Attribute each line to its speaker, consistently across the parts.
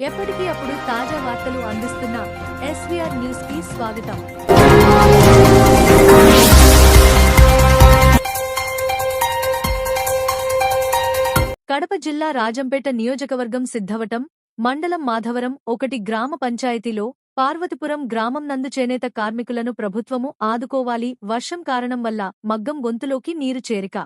Speaker 1: ఎప్పటికీ అప్పుడు తాజా వార్తలు అందిస్తున్న ఎస్వీఆర్ న్యూస్కి స్వాగతం. కడప జిల్లా రాజంపేట నియోజకవర్గం సిద్ధవటం మండలం మాధవరం ఒకటి గ్రామ పంచాయతీలో పార్వతిపురం గ్రామం నందు చేనేత కార్మికులను ప్రభుత్వము ఆదుకోవాలి వర్షం కారణం వల్ల మగ్గం గొంతులోకి నీరు చేరిక.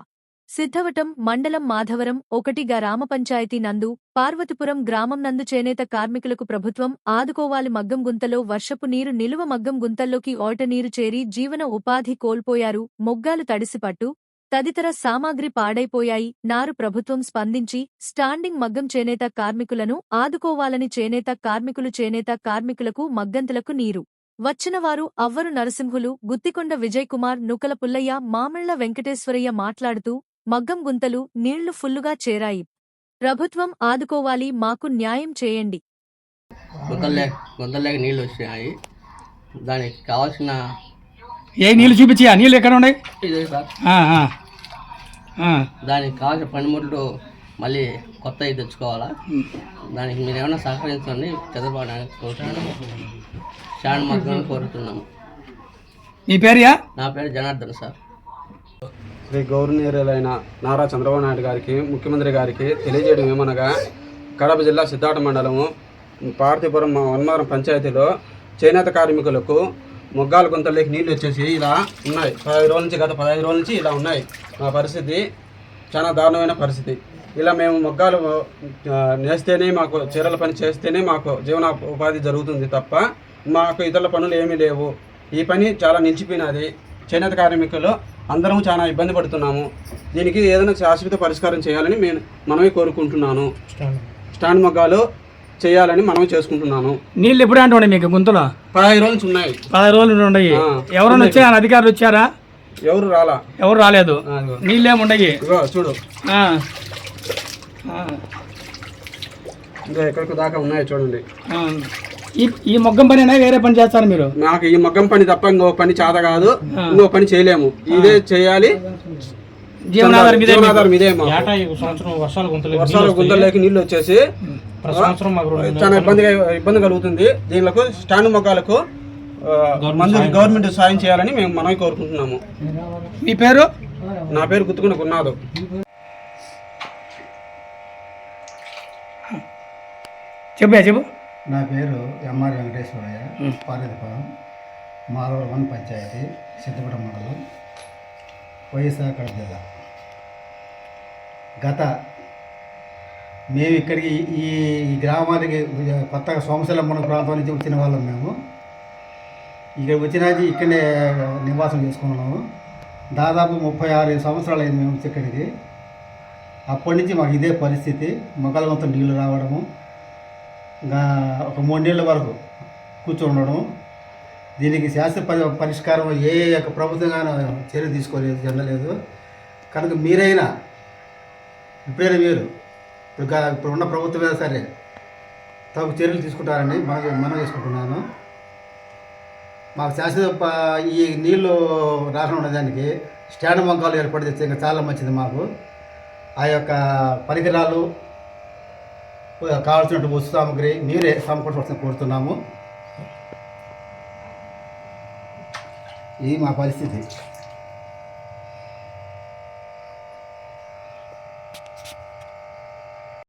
Speaker 1: సిద్ధవటం మండలం మాధవరం ఒకటి గ్రామ పంచాయతీ నందు పార్వతిపురం గ్రామం నందు చేనేత కార్మికులకు ప్రభుత్వం ఆదుకోవాలి మగ్గం గుంతలో వర్షపు నీరు నిలువ మగ్గం గుంతల్లోకి ఓట నీరు చేరి జీవన ఉపాధి కోల్పోయారు. మొగ్గాలు తడిసిపట్టు తదితర సామాగ్రి పాడైపోయాయి. నారు ప్రభుత్వం స్పందించి స్టాండింగ్ మగ్గం చేనేత కార్మికులను ఆదుకోవాలని చేనేత కార్మికులు చేనేత కార్మికులకు మగ్గంతులకు నీరు. వచ్చినవారు అవ్వరు నరసింహులు గుత్తికొండ విజయ్ కుమార్ నుకల పుల్లయ్య మామిళ్ళ వెంకటేశ్వరయ్య మాట్లాడుతూ మగ్గం గుంతలు నీళ్ళు ఫుల్లుగా చేరాయి. ప్రభుత్వం ఆదుకోవాలి మాకు న్యాయం చేయండి.
Speaker 2: గుంతలే గుంతలేక నీళ్ళు వచ్చినాయి దానికి కావాల్సిన
Speaker 3: ఏ నీళ్ళు చూపించి ఆ నీళ్ళు ఎక్కడ ఉన్నాయి?
Speaker 2: ఇది సార్.
Speaker 3: ఆ, ఆ. ఆ.
Speaker 2: దానికి కావాల్సిన పనిముట్లు మళ్ళీ కొత్తవి తెచ్చుకోవాలా? దానికి మీరు ఏమైనా సహకరించండి చంద్రబాబు నాయుడు కోరుతున్నాను. శాన్ మగ్గం కోరుతున్నాము.
Speaker 3: నీ పేరుయా
Speaker 2: నా పేరు జనార్దన్ సార్.
Speaker 4: శ్రీ గౌరవనీయులైన నారా చంద్రబాబు నాయుడు గారికి ముఖ్యమంత్రి గారికి తెలియజేయడం ఏమనగా కడప జిల్లా సిద్ధార్థ మండలము పార్థిపురం వన్మారం పంచాయతీలో చేనేత కార్మికులకు మొగ్గాల గుంతలోకి నీళ్ళు వచ్చేసి ఇలా ఉన్నాయి. పదహైదు రోజుల నుంచి గత పదహైదు రోజుల నుంచి ఇలా ఉన్నాయి. మా పరిస్థితి చాలా దారుణమైన పరిస్థితి. ఇలా మేము మొగ్గాలు నేస్తేనే మాకు చీరల పని చేస్తేనే మాకు జీవన ఉపాధి జరుగుతుంది తప్ప మాకు ఇతర పనులు ఏమీ లేవు. ఈ పని చాలా నిలిచిపోయినది. చేనేత కార్మికులు అందరం చాలా ఇబ్బంది పడుతున్నాము. దీనికి ఏదైనా శాశ్వత పరిష్కారం చేయాలని నేను మనమే కోరుకుంటున్నాను. స్టాండ్. మొగ్గాలు చేయాలని మనమే చేసుకుంటున్నాను.
Speaker 3: నీళ్ళు ఎప్పుడు అంటుండే మీకు గుంతలో?
Speaker 4: పదహైదు రోజుల నుంచి ఉన్నాయి.
Speaker 3: పదహారు రోజులు ఉండయి
Speaker 4: ఆ.
Speaker 3: ఎవరైనా వచ్చారా? అధికారులు వచ్చారా?
Speaker 4: ఎవరు రాలా?
Speaker 3: ఎవరు రాలేదు. నీళ్ళు ఏముండయి
Speaker 4: ఇదిగో చూడు. ఇంకా ఎక్కడికి దాకా ఉన్నాయి చూడండి.
Speaker 3: ఈ ఈ మొగ్గం పని వేరే పని చేస్తారు మీరు?
Speaker 4: నాకు ఈ మగ్గం పని తప్ప ఇంకో పని చేత కాదు. ఇంకో పని చేయలేము. ఇదే చేయాలి.
Speaker 3: జీవనాధారం ఇదే.
Speaker 5: సంవత్సరం వర్షాలు గుంతలు
Speaker 4: వర్షాలు గుంతల్లోకి నీళ్ళు వచ్చేసి చాలా ఇబ్బందిగా ఇబ్బంది కలుగుతుంది. దీనిలకు స్టాండ్ మొక్కలకు మందు గవర్నమెంట్ సాయం చేయాలని మేము మనమే కోరుకుంటున్నాము.
Speaker 3: మీ పేరు?
Speaker 4: నా పేరు గుర్తుకుని ఉన్నాదు
Speaker 3: చెప్పా చెప్పు.
Speaker 6: నా పేరు ఎంఆర్ వెంకటేశ్వరయ్య పార్వతీపురం మాలవరం వన్ పంచాయతీ సిద్ధపట మండలం వైఎస్ఆర్ కడప జిల్లా. గత మేము ఇక్కడికి ఈ ఈ గ్రామానికి కొత్తగా సోమశలమ్మన ప్రాంతం నుంచి వచ్చిన వాళ్ళం మేము. ఇక్కడ వచ్చినాక ఇక్కడే నివాసం చేసుకున్నాము. దాదాపు ముప్పై ఆరు సంవత్సరాలు అయింది మేము ఇక్కడికి. అప్పటి నుంచి మాకు ఇదే పరిస్థితి. మొక్కల మొత్తం నీళ్ళు రావడము ఇంకా ఒక మూడేళ్ళ వరకు కూర్చొని ఉండడం దీనికి శాస్త్ర పరి పరిష్కారం ఏ యొక్క ప్రభుత్వం కానీ చర్య తీసుకోలేదు చెందలేదు కనుక మీరైనా ఇప్పుడైనా మీరు ఇప్పుడు గా- ప్రభుత్వం ఉన్న ప్రభుత్వమే సరే తగు చర్యలు తీసుకుంటారని మనం మనం చేసుకుంటున్నాను. మాకు శాశ్వత ఈ నీళ్ళు రాకుండా ఉండడానికి స్టాండ్ మొక్కలు ఏర్పాటు చేస్తే ఇంకా చాలా మంచిది మాకు. ఆ యొక్క పరికరాలు కావాల్సినటువంటి వస్తు సామాగ్రి మీరే సమకూర్చవలసిన కోరుతున్నాము. ఇది మా పరిస్థితి.